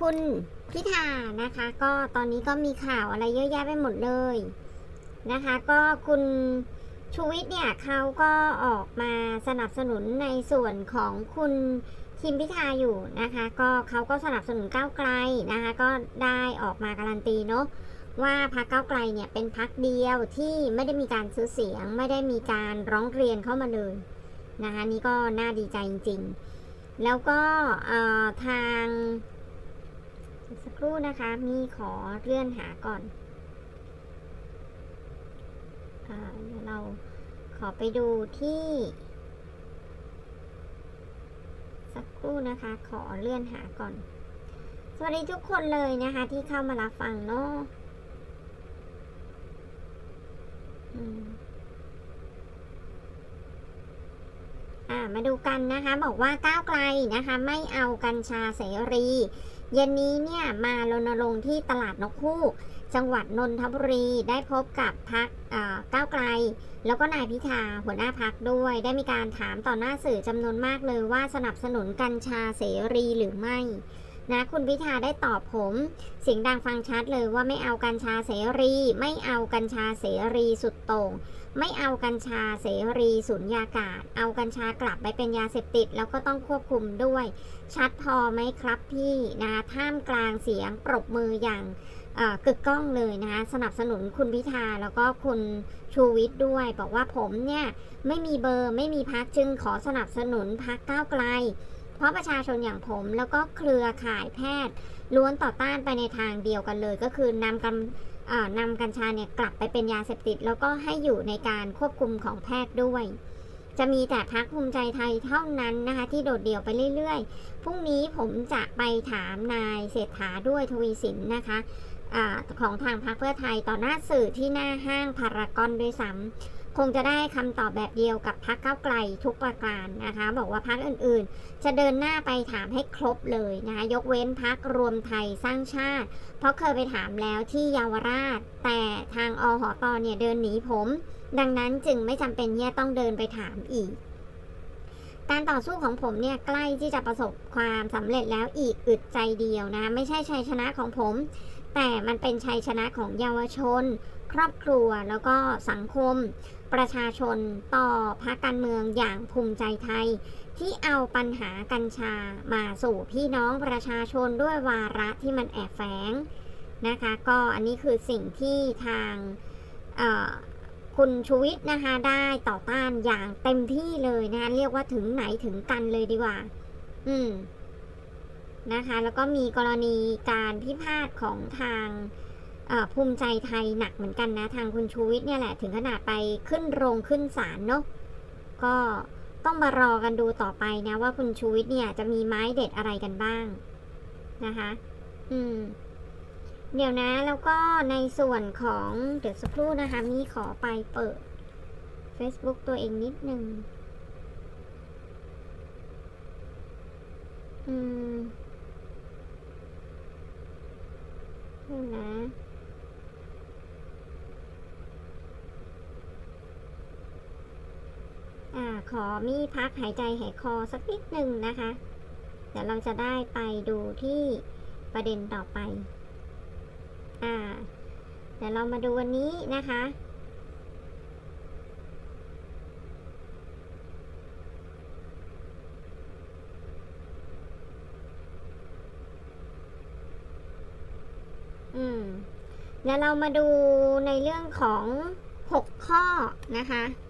คุณพิธานะคะ ก็ตอนนี้ก็มีข่าวอะไรเยอะแยะไปหมดเลยนะคะ ก็คุณชูวิทย์เนี่ยเขาก็ออกมาสนับสนุนในส่วนของคุณทิมพิธาอยู่นะคะ ก็เขาก็สนับสนุนก้าวไกลนะคะ ก็ได้ออกมาการันตีเนาะว่าพรรคก้าวไกลเนี่ยเป็นพรรคเดียวที่ไม่ได้มีการซื้อเสียง ไม่ได้มีการร้องเรียนเข้ามาเลยนะคะนี่ก็น่าดีใจจริง ๆ แล้วก็ทาง ครู่นะคะ มีขอเลื่อนหาก่อนอเดี๋ยวเราขอไปดูที่ สักครู่นะคะ ขอเลื่อนหาก่อน สวัสดีทุกคนเลยนะคะ ที่เข้ามารับฟังเนาะมาดูกันนะคะ บอกว่าก้าวไกลนะคะ ไม่เอากัญชาเสรี เย็นนี้เนี่ยมารณรงค์ที่ตลาดนกคู่จังหวัดนนทบุรีได้พบกับพักก้าวไกล แล้วก็นายพิธาหัวหน้าพักด้วย ได้มีการถามต่อหน้าสื่อจำนวนมากเลยว่าสนับสนุนกัญชาเสรีหรือไม่ นะคุณพิธาได้ตอบผมเสียงดังฟังชัดเลยว่าไม่เอากัญชาเสรี ไม่เอากัญชาเสรีสุดโต่งไม่เอากัญชาเสรีสุญญากาศ เอากัญชากลับไปเป็นยาเสพติด แล้วก็ต้องควบคุมด้วย ชัดพอไหมครับพี่นะท่ามกลางเสียงปรบมืออย่างเอ่อกึกก้องเลยนะคะสนับสนุนคุณพิธาแล้วก็คุณชูวิทย์ด้วย บอกว่าผมเนี่ย ไม่มีเบอร์ไม่มีพักจึงขอสนับสนุนพักก้าวไกล เพราะประชาชนอย่างผมแล้วก็เครือข่ายแพทย์ ล้วนต่อต้านไปในทางเดียวกันเลย ก็คือนำกำนำกัญชาเนี่ยกลับไปเป็นยาเสพติด แล้วก็ให้อยู่ในการควบคุมของแพทย์ด้วย จะมีแต่พักภูมิใจไทยเท่านั้นนะคะ ที่โดดเดี่ยวไปเรื่อยๆพรุ่งนี้ผมจะไปถามนายเศรษฐาด้วยทวีสินนะคะอของทางพรรคเพื่อไทยต่อหน้าสื่อที่หน้าห้างพารากอนด้วยซ้ำ คงจะได้คำตอบแบบเดียวกับพักเก้าไกลทุกประการนะคะ บอกว่าพักอื่นๆ จะเดินหน้าไปถามให้ครบเลยนะคะยกเว้นพักรวมไทยสร้างชาติ เพราะเคยไปถามแล้วที่เยาวราช แต่ทางอหอตอเนี่ยเดินหนีผม ดังนั้นจึงไม่จำเป็นที่จะต้องเดินไปถามอีก การต่อสู้ของผมเนี่ยใกล้ที่จะประสบความสำเร็จแล้วอีกอึดใจเดียวนะ ไม่ใช่ชัยชนะของผม แต่มันเป็นชัยชนะของเยาวชน ครอบครัวแล้วก็สังคม ประชาชนต่อพรรคการเมืองอย่างภูมิใจไทย ที่เอาปัญหากัญชามาสู่พี่น้องประชาชนด้วยวาระที่มันแอบแฝงนะคะ ก็อันนี้คือสิ่งที่ทางคุณชูวิทย์นะคะได้ต่อต้านอย่างเต็มที่เลยนะคะเรียกว่าถึงไหนถึงกันเลยดีกว่า อืมนะคะ แล้วก็มีกรณีการพิพาทของทาง ภูมิใจไทยหนักเหมือนกันนะ ทางคุณชูวิทย์เนี่ยแหละถึงขนาดไปขึ้นโรงขึ้นศาลเนาะก็ต้องมารอกันดูต่อไปนะว่าคุณชูวิทย์เนี่ยจะมีไม้เด็ดอะไรกันบ้างนะคะ อืม เดี๋ยวนะแล้วก็ในส่วนของเดี๋ยวสักครู่นะคะ มีขอไปเปิด Facebook ตัวเองนิดนึงอืมเดี๋ยวนะ อ่า ขอมีพักหายใจหายคอสักนิดหนึ่งนะคะ เดี๋ยวเราจะได้ไปดูที่ประเด็นต่อไป อ่า เดี๋ยวเรามาดูวันนี้นะคะอืมเดี๋ยวเรามาดูในเรื่องของ 6 ข้อนะคะ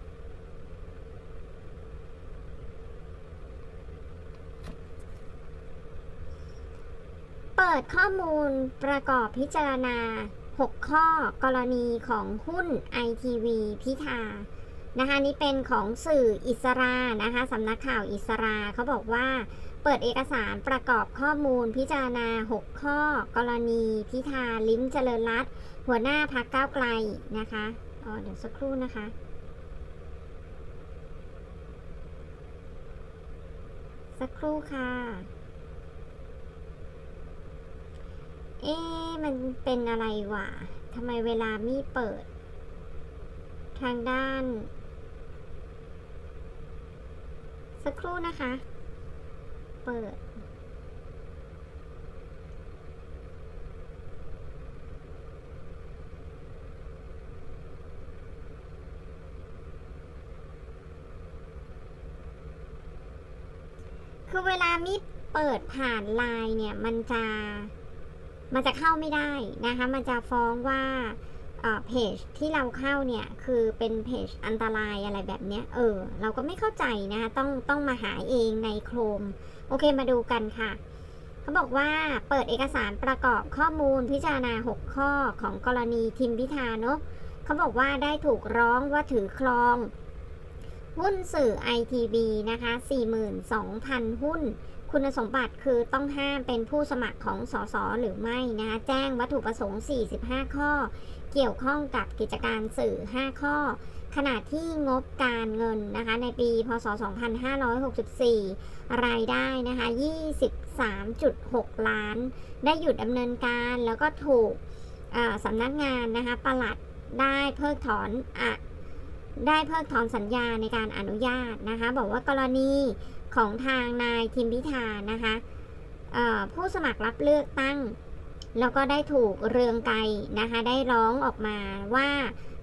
ดข้อมูลประกอบพิจารณา 6 ข้อกรณีของหุ้น ITV พิธานะคะนี่เป็นของสื่ออิสรานะคะสำนักข่าวอิสราเขาบอกว่าเปิดเอกสารประกอบข้อมูลพิจารณา 6 ข้อกรณีพิธาลิ้มเจริญรัตน์หัวหน้าพักก้าวไกลนะคะอ๋อเดี๋ยวสักครู่นะคะ สักครู่ค่ะ เอ๊มันเป็นอะไรวะทำไมเวลามีเปิด ทางด้าน สักครู่นะคะ เปิด คือเวลามีเปิดผ่านไลน์เนี่ย มันจะ มันจะเข้าไม่ได้นะคะ มันจะฟ้องว่าเอ่อเพจที่เราเข้าเนี่ยคือเป็นเพจอันตรายอะไรแบบเนี้ย เออ เราก็ไม่เข้าใจนะคะต้องต้องมาหาเองในโครม โอเคมาดูกันค่ะ เขาบอกว่าเปิดเอกสารประกอบข้อมูลพิจารณา 6 ข้อของกรณีทิมพิธาเนอะเขาบอกว่าได้ถูกร้องว่าถือครอง หุ้นสื่อ ITV นะคะ 42,000 หุ้น คุณสมบัติคือต้องห้ามเป็นผู้สมัครของสสหรือไม่นะคะแจ้งวัตถุประสงค์ 45 ข้อ เกี่ยวข้องกับกิจการสื่อ 5 ข้อ ขณะที่งบการเงินนะคะในปี พศ 2564 รายได้นะคะ 23.6 ล้าน ได้หยุดดำเนินการแล้วก็ถูกสำนักงานนะคะปลัดได้เพิกถอนอได้เพิกถอนสัญญาในการอนุญาตนะคะ บอกว่ากรณี ของทางนายทิมพิธานะคะผู้สมัครรับเลือกตั้ง แล้วก็ได้ถูกเรืองไกรนะคะ ได้ร้องออกมาว่า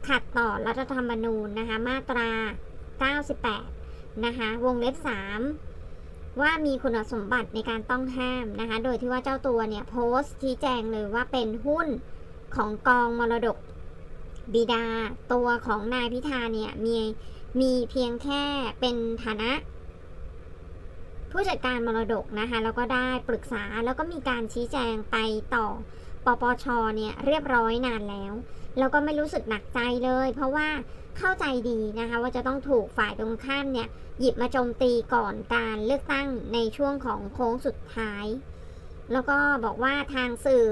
ขัดต่อรัฐธรรมนูญนะคะ มาตรา 98 นะคะ วงเล็บ 3 ว่ามีคุณสมบัติในการต้องห้ามนะคะ โดยที่ว่าเจ้าตัวเนี่ยโพสต์ชี้แจงเลยว่าเป็นหุ้นของกองมรดกบิดาตัวของนายพิธาเนี่ยมีมีเพียงแค่เป็นฐานะ ผู้จัดการมรดกนะคะแล้วก็ได้ปรึกษาแล้วก็มีการชี้แจงไปต่อปปชเนี่ยเรียบร้อยนานแล้ว แล้วก็ไม่รู้สึกหนักใจเลย เพราะว่าเข้าใจดีนะคะว่าจะต้องถูกฝ่ายตรงข้ามเนี่ยหยิบมาโจมตีก่อนการเลือกตั้งในช่วงของโค้งสุดท้าย แล้วก็บอกว่าทางสื่อ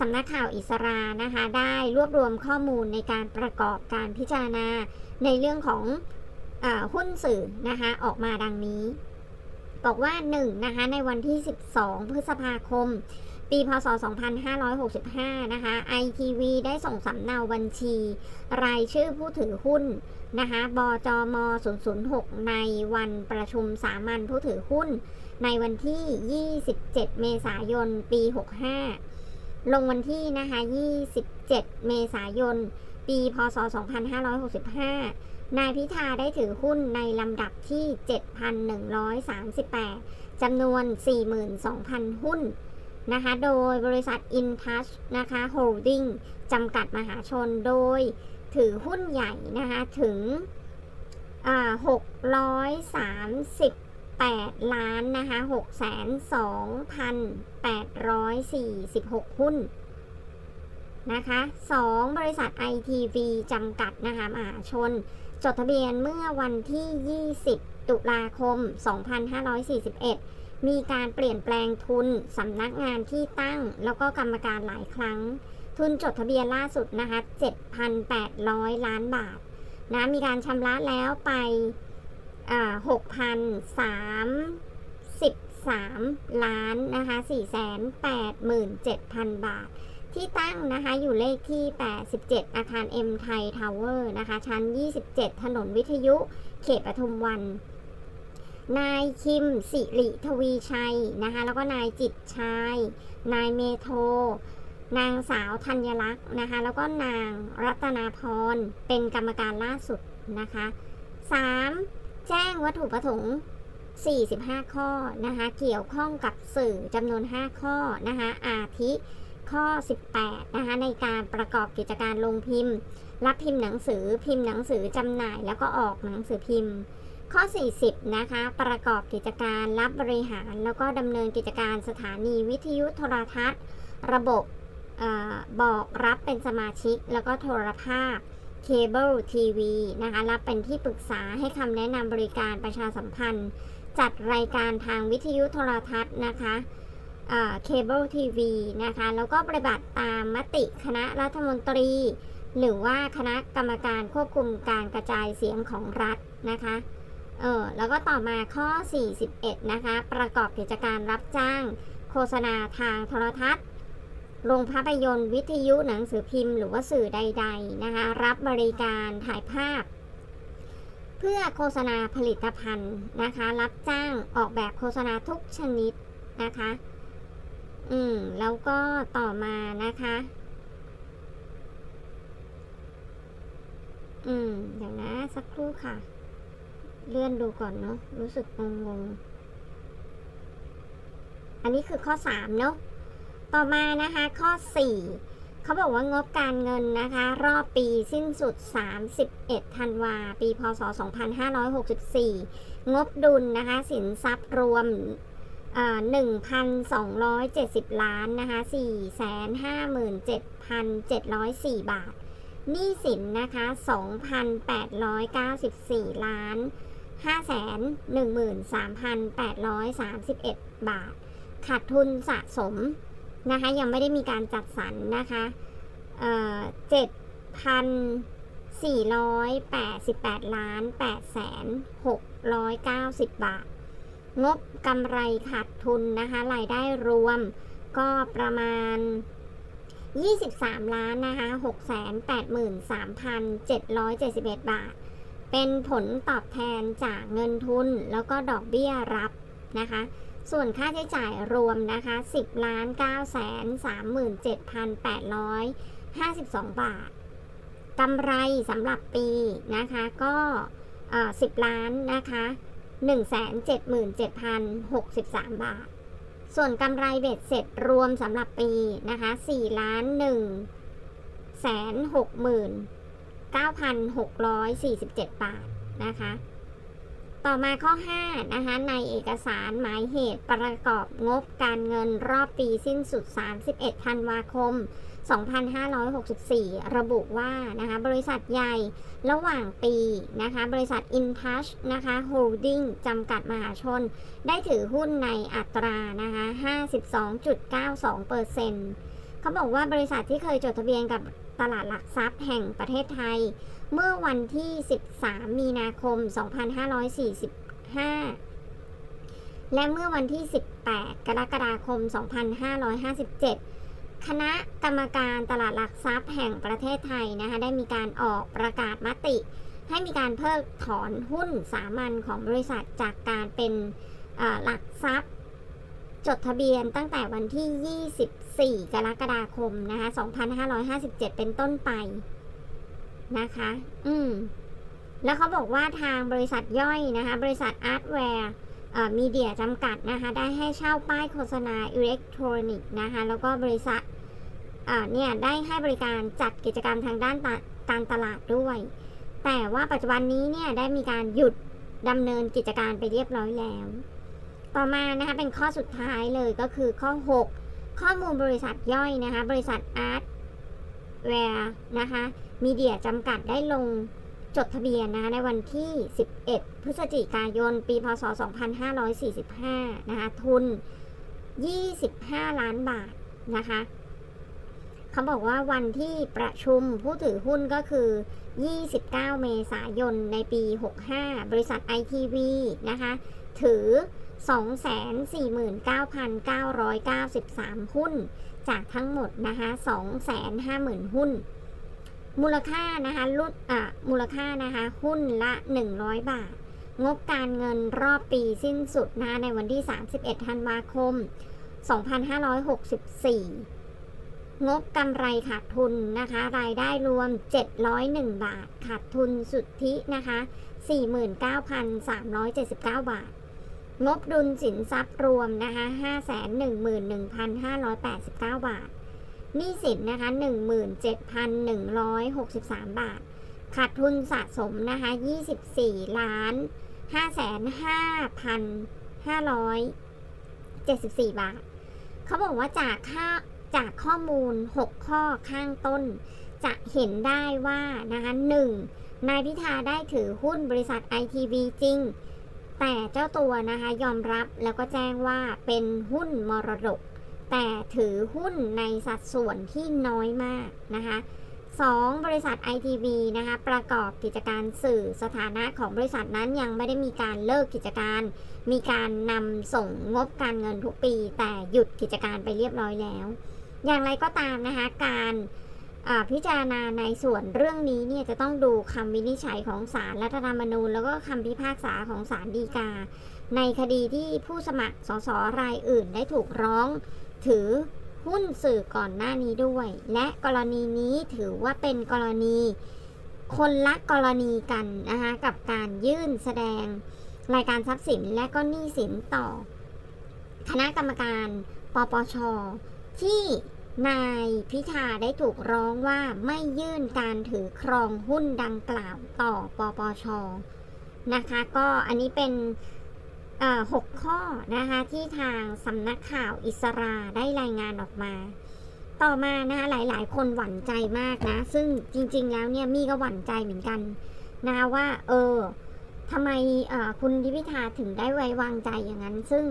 สำนักข่าวอิสรานะคะได้รวบรวมข้อมูลในการประกอบการพิจารณาในเรื่องของอหุ้นสื่อนะคะออกมาดังนี้ บอกว่า 1. นะคะในวันที่ 12 พฤษภาคม ปีพศ 2565 นะคะ ITV ได้ส่งสำเนาบัญชี รายชื่อผู้ถือหุ้นนะคะบจม 006 ในวันประชุมสามัญผู้ถือหุ้น ในวันที่ 27 เมษายน ปี 65 ลงวันที่นะคะ 27 เมษายน ปี พศ 2565 นายพิธาได้ถือหุ้นในลำดับที่ 7,138 จำนวน 42,000 หุ้นนะคะ โดยบริษัท InTouch นะคะ Holding จำกัดมหาชน โดยถือหุ้นใหญ่นะคะถึงอ่า638 ล้านนะคะ602,846 หุ้นนะคะ 2 บริษัท ITV จำกัดนะคะมหาชน จดทะเบียนเมื่อวันที่ 20 ตุลาคม 2541 มีการเปลี่ยนแปลงทุนสำนักงานที่ตั้ง แล้วก็กรรมการหลายครั้ง ทุนจดทะเบียนล่าสุดนะคะ 7,800 ล้านบาทนะมีการชำระแล้วไปอ่า6,033ล้านนะคะ487,000บาท ที่ตั้งนะคะอยู่เลขที่ 87 อาคาร M ไทยทาวเวอร์นะคะ ชั้น 27 ถนนวิทยุ เขตปทุมวัน นายคิมสิริทวีชัยนะคะแล้วก็นายจิตชัยนายเมโท นางสาวธัญลักษณ์นะคะแล้วก็นางรัตนาพร เป็นกรรมการล่าสุดนะคะ 3. แจ้งวัตถุประสงค์45 ข้อนะคะเกี่ยวข้องกับสื่อจำนวน 5 ข้อนะคะอาทิ ข้อ 18 นะคะในการประกอบกิจการลงพิมพ์ รับพิมพ์หนังสือพิมพ์หนังสือจำหน่ายแล้วก็ออกหนังสือพิมพ์ ข้อ 40 นะคะ ประกอบกิจการรับบริหาร แล้วก็ดำเนินกิจการสถานีวิทยุโทรทัศน์ ระบบออบอกรับเป็นสมาชิก แล้วก็โทรภาพเคเบิลทีวีนะคะรับเป็นที่ปรึกษาให้คำแนะนำบริการประชาสัมพันธ์ จัดรายการทางวิทยุโทรทัศน์นะคะ เคเบิลทีวีนะคะ แล้วก็ปฏิบัติตามมติคณะรัฐมนตรี หรือว่าคณะกรรมการควบคุมการกระจายเสียงของรัฐนะคะเออแล้วก็ต่อมาข้อ 41 นะคะ ประกอบกิจการรับจ้าง โฆษณาทางโทรทัศน์โรงภาพยนตร์วิทยุหนังสือพิมพ์ หรือว่าสื่อใด ๆ นะคะ รับบริการถ่ายภาพ เพื่อโฆษณาผลิตภัณฑ์นะคะ รับจ้างออกแบบโฆษณาทุกชนิดนะคะ อืม แล้วก็ต่อมานะคะ อืม เดี๋ยวนะ สักครู่ค่ะ เลื่อนดูก่อนเนาะ รู้สึกงงงอันนี้คือข้อ 3 เนาะ ต่อมานะคะ ข้อ 4 เขาบอกว่างบการเงินนะคะ รอบปีสิ้นสุด 31 ธันวา ปี พศ 2564 งบดุลนะคะ สินทรัพย์รวม 1,270 ล้านนะคะ457,704 บาทหนี้สินนะคะ 2,894 ล้าน 513,831 บาท ขาดทุนสะสมนะคะ ยังไม่ได้มีการจัดสรรนะคะเอ่อ7,488ล้าน8แสน690บาท งบกำไรขาดทุนนะคะรายได้รวมก็ประมาณ 23 ล้านนะคะ683,771 บาท เป็นผลตอบแทนจากเงินทุนแล้วก็ดอกเบี้ยรับนะคะ ส่วนค่าใช้จ่ายรวมนะคะ 10ล้าน9แสน37,852 บาทกำไรสำหรับปีนะคะก็เอ่อ10 ล้านนะคะ 177,063 บาท ส่วนกำไรเบ็ดเสร็จรวมสำหรับปีนะคะ4ล้าน1แสน6หมื่น9,647 บาทนะคะ ต่อมาข้อ 5 นะคะ ในเอกสารหมายเหตุประกอบงบการเงินรอบปีสิ้นสุด 31 ธันวาคม 2564 ระบุว่านะคะบริษัทใหญ่ระหว่างปีนะคะบริษัท InTouch นะคะ Holding จำกัดมหาชน ได้ถือหุ้นในอัตรานะคะ52.92%เขาบอกว่าบริษัทที่เคยจดทะเบียนกับตลาดหลักทรัพย์แห่งประเทศไทย เมื่อวันที่ 13 มีนาคม 2545 และเมื่อวันที่ 18 กรกฎาคม 2557 คณะกรรมการตลาดหลักทรัพย์แห่งประเทศไทยนะคะได้มีการออกประกาศมติ ให้มีการเพิกถอนหุ้นสามัญของบริษัทจากการเป็นหลักทรัพย์ จดทะเบียนตั้งแต่วันที่ 24 กรกฎาคมนะคะ2557 เป็นต้นไปนะคะ อืม แล้วเขาบอกว่าทางบริษัทย่อยนะคะ บริษัทอาร์ตแวร์มีเดียจำกัดนะคะ ได้ให้เช่าป้ายโฆษณาอิเล็กทรอนิกส์นะคะ แล้วก็บริษัท เนี่ยได้ให้บริการจัดกิจกรรมทางด้านการตลาดด้วย แต่ว่าปัจจุบันนี้เนี่ยได้มีการหยุดดำเนินกิจการไปเรียบร้อยแล้ว ต่อมานะคะเป็นข้อสุดท้ายเลยก็คือข้อ 6 ข้อมูลบริษัทย่อยนะคะบริษัทอาร์ตแวร์นะคะมีเดียจำกัดได้ลงจดทะเบียนนะคะในวันที่ 11 พฤศจิกายน ปี พศ 2545 นะคะ ทุน 25 ล้านบาท นะคะ เขาบอกว่าวันที่ประชุมผู้ถือหุ้นก็คือ 29 เมษายนในปี 65 บริษัท ITV นะคะ ถือ 249,993 หุ้น จากทั้งหมดนะคะ250,000 หุ้น มูลค่านะคะลุดอะมูลค่านะคะ หุ้นละ 100 บาท งบการเงินรอบปีสิ้นสุดนะคะในวันที่ 31 ธันวาคม 2564 งบกำไรขาดทุนนะคะ รายได้รวม 701 บาท ขาดทุนสุทธินะคะ 49,379 บาท งบดุลสินทรัพย์รวมนะคะ 511,589 บาทหนี้สินนะคะ 17,163 บาท ขาดทุนสะสมนะคะ 24 ล้าน55,574 บาท เขาบอกว่าจากค่า จากข้อมูล 6 ข้อข้างต้น จะเห็นได้ว่านะคะ 1. นายพิธาได้ถือหุ้นบริษัท ITV จริง แต่เจ้าตัวนะคะยอมรับแล้วก็แจ้งว่าเป็นหุ้นมรดก แต่ถือหุ้นในสัดส่วนที่น้อยมากนะคะ 2. บริษัท ITV นะคะ ประกอบกิจการสื่อสถานะของบริษัทนั้นยังไม่ได้มีการเลิกกิจการ มีการนำส่งงบการเงินทุกปี แต่หยุดกิจการไปเรียบร้อยแล้ว อย่างไรก็ตามนะคะการพิจารณาในส่วนเรื่องนี้เนี่ยจะต้องดูคำวินิจฉัยของศาลรัฐธรรมนูญ แล้วก็คำพิพากษาของศาลฎีกา ในคดีที่ผู้สมัครสสรายอื่นได้ถูกร้อง ถือหุ้นสื่อก่อนหน้านี้ด้วย และกรณีนี้ถือว่าเป็นกรณีคนละกรณีกันนะคะกับการยื่นแสดงรายการทรัพย์สินและก็หนี้สินต่อ คณะกรรมการปปชที่ นายพิธาได้ถูกร้องว่าไม่ยื่นการถือครองหุ้นดังกล่าวต่อปปชนะคะ ก็อันนี้เป็นหกข้อนะคะที่ทางสำนักข่าวอิสราได้รายงานออกมา ต่อมานะคะหลาย ๆ คนหวั่นใจมากนะ ซึ่งจริง ๆ แล้วเนี่ยมี่ก็หวั่นใจเหมือนกันนะว่าเออทำไมคุณทิพิธาถึงได้ไว้วางใจอย่างนั้น ซึ่ง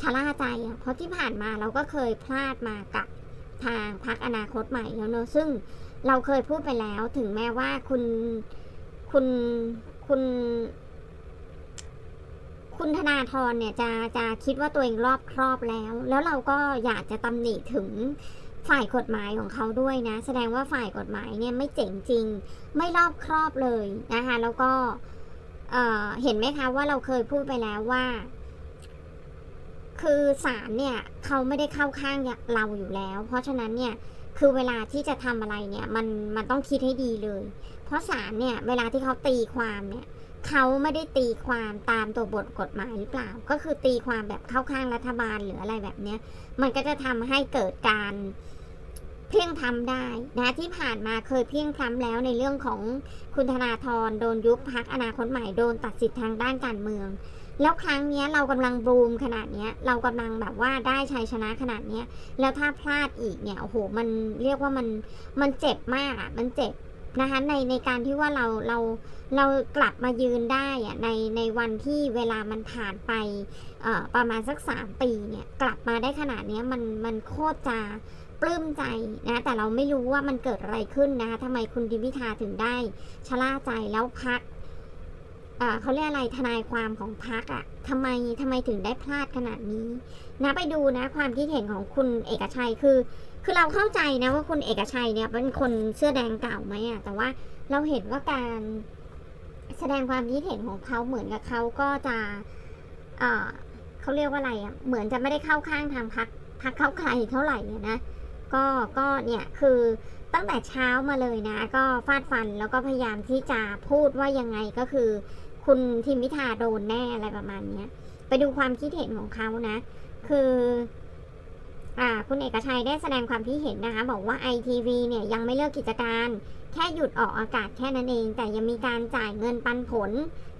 ชะล่าใจเพราะที่ผ่านมาเราก็เคยพลาดมากับ ทางพักอนาคตใหม่แล้วเนอะซึ่งเราเคยพูดไปแล้วถึงแม้ว่าคุณคุณคุณคุณธนาธรเนี่ยจะจะคิดว่าตัวเองรอบครอบแล้ว แล้วเราก็อยากจะตำหนิถึงฝ่ายกฎหมายของเขาด้วยนะ แสดงว่าฝ่ายกฎหมายเนี่ยไม่เจ๋งจริง ไม่รอบครอบเลยนะคะแล้วก็เเห็นไหมคะว่าเราเคยพูดไปแล้วว่า คือศาลเนี่ยเขาไม่ได้เข้าข้างเราอยู่แล้ว เพราะฉะนั้นเนี่ยคือเวลาที่จะทำอะไรเนี่ยมันมันต้องคิดให้ดีเลย เพราะศาลเนี่ยเวลาที่เขาตีความเนี่ยเขาไม่ได้ตีความตามตัวบทกฎหมายหรือเปล่า ก็คือตีความแบบเข้าข้างรัฐบาลหรืออะไรแบบเนี้ย มันก็จะทำให้เกิดการเพียงพล้ำได้นะที่ผ่านมาเคยเพียงพล้ำแล้วในเรื่องของคุณธนาธรโดนยุบพักอนาคตใหม่โดนตัดสิทธิ์ทางด้านการเมือง แล้วครั้งนี้เรากำลังบูมขนาดเนี้ยเรากำลังแบบว่าได้ชัยชนะขนาดเนี้ยแล้วถ้าพลาดอีกเนี่ยโอ้โหมันเรียกว่ามันมันเจ็บมากอะมันเจ็บนะคะในในการที่ว่าเราเราเรากลับมายืนได้อะในในวันที่เวลามันผ่านไปประมาณสักสามปีเนี่ยกลับมาได้ขนาดนี้มันมันโคตรจะปลื้มใจนะแต่เราไม่รู้ว่ามันเกิดอะไรขึ้นนะคะทำไมคุณดิมิทาถึงได้ชะล่าใจแล้วพัก เขาเรียกอะไรทนายความของพักอะ่ะทำไมทำไมถึงได้พลาดขนาดนี้ นะไปดูนะ ความคิดเห็นของคุณเอกชัยคือ คือเราเข้าใจนะว่าคุณเอกชัยเนี่ยเป็นคนเสื้อแดงเก่าไหมอะ่ะแต่ว่าเราเห็นว่าการแสดงความคิดเห็นของเขาเหมือนกับเขาก็จะเขาเรียกว่าอะไรอะ่ะเหมือนจะไม่ได้เข้าข้างทางพักพักเข้าใครเท่าไหร่นะก็ก็เนี่ยคือตั้งแต่เช้ามาเลยนะ ก็ฟาดฟันแล้วก็พยายามที่จะพูดว่ายังไงก็คือ คุณทิมพิธาโดนแน่อะไรประมาณเนี้ย ไปดูความคิดเห็นของเขานะ คืออ่าคุณเอกชัยได้แสดงความคิดเห็นนะคะ บอกว่าไอทีวีเนี่ยยังไม่เลิกกิจการ แค่หยุดออกอากาศแค่นั้นเอง แต่ยังมีการจ่ายเงินปันผล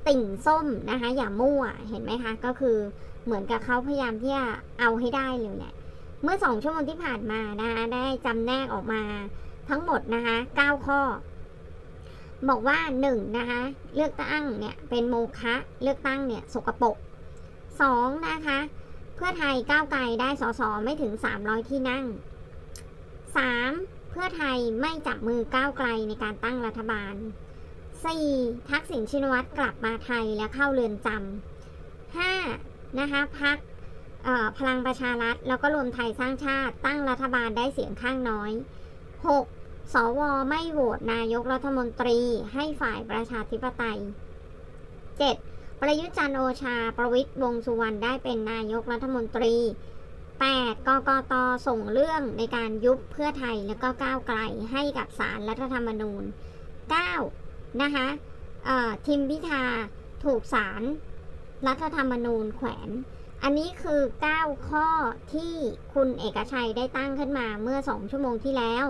ติ่งส้มนะคะ อย่ามั่วเห็นไหมคะ ก็คือเหมือนกับเขาพยายามที่จะเอาให้ได้เลยแหละเมื่อสองชั่วโมงที่ผ่านมานะคะได้จำแนกออกมาทั้งหมดนะคะเก้าข้อ บอกว่าหนึ่งนะคะเลือกตั้งเนี่ยเป็นโมฆะเลือกตั้งเนี่ยสกปรกสองนะคะ เพื่อไทยก้าวไกลได้สสไม่ถึง 300 ที่นั่งสามเพื่อไทยไม่จับมือก้าวไกลในการตั้งรัฐบาลสี่ทักษิณชินวัตรกลับมาไทยและเข้าเรือนจำห้านะคะพักพลังประชารัฐแล้วก็รวมไทยสร้างชาติตั้งรัฐบาลได้เสียงข้างน้อยหก สวไม่โหวตนายกรัฐมนตรีให้ฝ่ายประชาธิปไตย 7. ประยุทธ์จันโอชา ประวิตยวงสุวรรณได้เป็นนายกรัฐมนตรี 8. กกตส่งเรื่องในการยุบเพื่อไทยและก็ก้าวไกลให้กับสารรัฐธรรมนูญ 9. นะคะทิมพิธาถูกสารรัฐธรรมนูญแขวน อันนี้คือ 9 ข้อที่คุณเอกชัยได้ตั้งขึ้นมาเมื่อ 2 ชั่วโมงที่แล้ว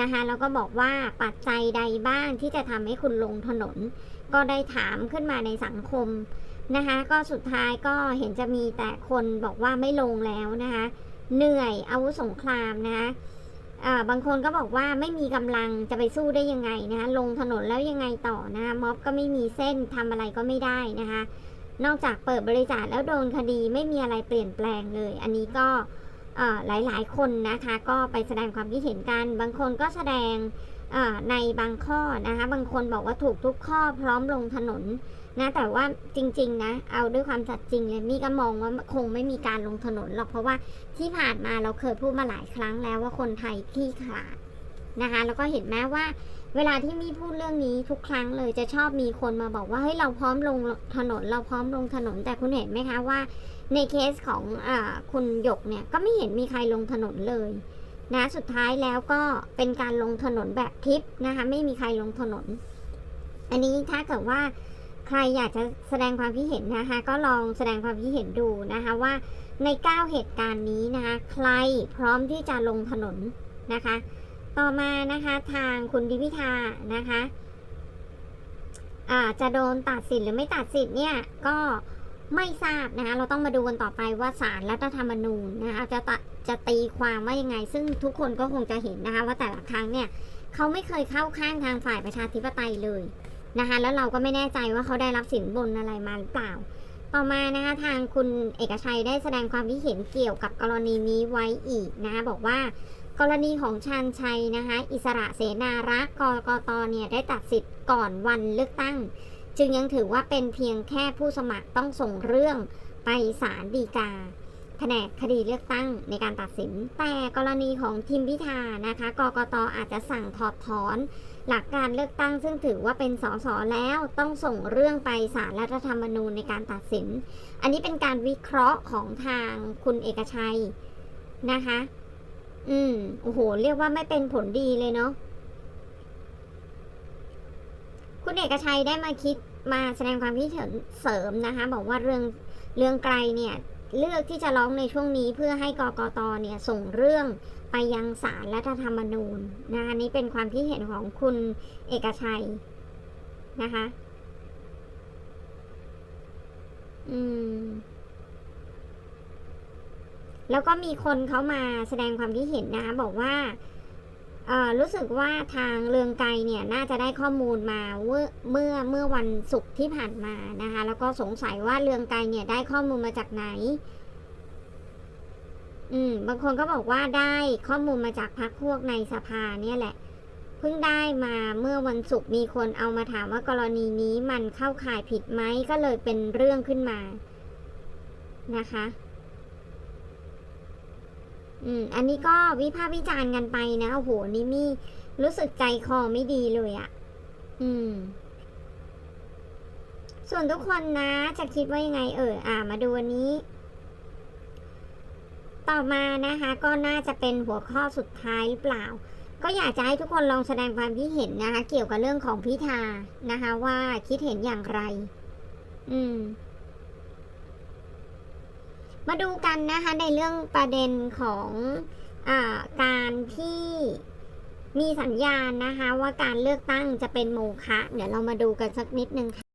นะคะแล้วก็บอกว่าปัจจัยใดบ้างที่จะทำให้คุณลงถนน ก็ได้ถามขึ้นมาในสังคมนะคะก็สุดท้ายก็เห็นจะมีแต่คนบอกว่าไม่ลงแล้วนะคะเหนื่อยอาวุธสงครามนะคะบางคนก็บอกว่าไม่มีกำลังจะไปสู้ได้ยังไงนะคะลงถนนแล้วยังไงต่อนะคะม็อบก็ไม่มีเส้นทำอะไรก็ไม่ได้นะคะนอกจากเปิดบริจาคแล้วโดนคดีไม่มีอะไรเปลี่ยนแปลงเลย อันนี้ก็ หลายๆ คนนะคะก็ไปแสดงความคิดเห็นกัน บางคนก็แสดงในบางข้อนะคะบางคนบอกว่าถูกทุกข้อพร้อมลงถนนนะแต่ว่าจริง ๆ นะ เอาด้วยความสัตย์จริงเลยมี่ก็มองว่าคงไม่มีการลงถนนหรอกเพราะว่าที่ผ่านมาเราเคยพูดมาหลายครั้งแล้วว่าคนไทยขี้ขลาดนะคะแล้วก็เห็นแม้ว่า เวลาที่มี่พูดเรื่องนี้ทุกครั้งเลยจะชอบมีคนมาบอกว่าเฮ้ยเราพร้อมลงถนนเราพร้อมลงถนนแต่คุณเห็นไหมคะว่า ในเคสของอคุณหยกเนี่ยก็ไม่เห็นมีใครลงถนนเลยนะสุดท้ายแล้วก็เป็นการลงถนนแบบทิปนะคะไม่มีใครลงถนน อันนี้ถ้าเกิดว่าใครอยากจะแสดงความคิดเห็นนะคะก็ลองแสดงความคิดเห็นดูนะคะว่าใน 9 เหตุการณ์นี้นะคะใครพร้อมที่จะลงถนนนะคะ ต่อมานะคะทางคุณดิพิธานะคะจะโดนตัดสิทธิ์หรือไม่ตัดสิทธิ์เนี่ยก็ ไม่ทราบนะคะเราต้องมาดูกันต่อไปว่าศาลรัฐธรรมนูญนะคะจะตัดจะตีความว่ายังไง ซึ่งทุกคนก็คงจะเห็นนะคะว่าแต่ละครั้งเนี่ยเขาไม่เคยเข้าข้างทางฝ่ายประชาธิปไตยเลยนะคะแล้วเราก็ไม่แน่ใจว่าเขาได้รับสินบนอะไรมาหรือเปล่า ต่อมานะคะทางคุณเอกชัยได้แสดงความคิดเห็นเกี่ยวกับกรณีนี้ไว้อีกนะคะบอกว่ากรณีของชาญชัยนะคะอิสระเสนารักษ์กกตเนี่ยได้ตัดสิทธิ์ก่อนวันเลือกตั้ง จึงยังถือว่าเป็นเพียงแค่ผู้สมัครต้องส่งเรื่องไปศาลฎีกา แผนกคดีเลือกตั้งในการตัดสิน แต่กรณีของทีมพิธานะคะกกตอาจจะสั่งถอดถอน หลักการเลือกตั้งซึ่งถือว่าเป็นสสแล้วต้องส่งเรื่องไปศาลรัฐธรรมนูญในการตัดสิน อันนี้เป็นการวิเคราะห์ของทางคุณเอกชัยนะคะ อืมโอ้โห เรียกว่าไม่เป็นผลดีเลยเนาะ คุณเอกชัยได้มาคิดมาแสดงความคิดเห็นเสริมนะคะ บอกว่าเรื่องเรื่องไกลเนี่ยเลือกที่จะร้องในช่วงนี้เพื่อให้กกตเนี่ยส่งเรื่องไปยังศาลรัฐธรรมนูญนะคะนี้เป็นความคิดเห็นของคุณเอกชัยนะคะ อืม แล้วก็มีคนเขามาแสดงความคิดเห็นนะคะบอกว่า รู้สึกว่าทางเรืองไกรเนี่ยน่าจะได้ข้อมูลมาเมื่อเมื่อวันศุกร์ที่ผ่านมานะคะ แล้วก็สงสัยว่าเรืองไกรเนี่ยได้ข้อมูลมาจากไหน อืมบางคนก็บอกว่าได้ข้อมูลมาจากพรรคพวกในสภาเนี่ยแหละ เพิ่งได้มาเมื่อวันศุกร์มีคนเอามาถามว่ากรณีนี้มันเข้าข่ายผิดไหมก็เลยเป็นเรื่องขึ้นมานะคะ อืม อันนี้ก็วิพากษ์วิจารณ์กันไปนะ โอ้โห นี่มีรู้สึกใจคอไม่ดีเลยอะ่ะ อืม ส่วนทุกคนนะ จะคิดว่ายังไง เออ อ่า มาดูอันนี้ ต่อมานะคะ ก็น่าจะเป็นหัวข้อสุดท้ายหรือเปล่า ก็อยากจะให้ทุกคนลองแสดงความคิดเห็นนะคะ เกี่ยวกับเรื่องของพิธานะคะ ว่าคิดเห็นอย่างไร อืม มาดูกันนะคะในเรื่องประเด็นของอการที่มีสัญญาณนะคะว่าการเลือกตั้งจะเป็นโมฆะเดี๋ยวเรามาดูกันสักนิดนึงค่ะ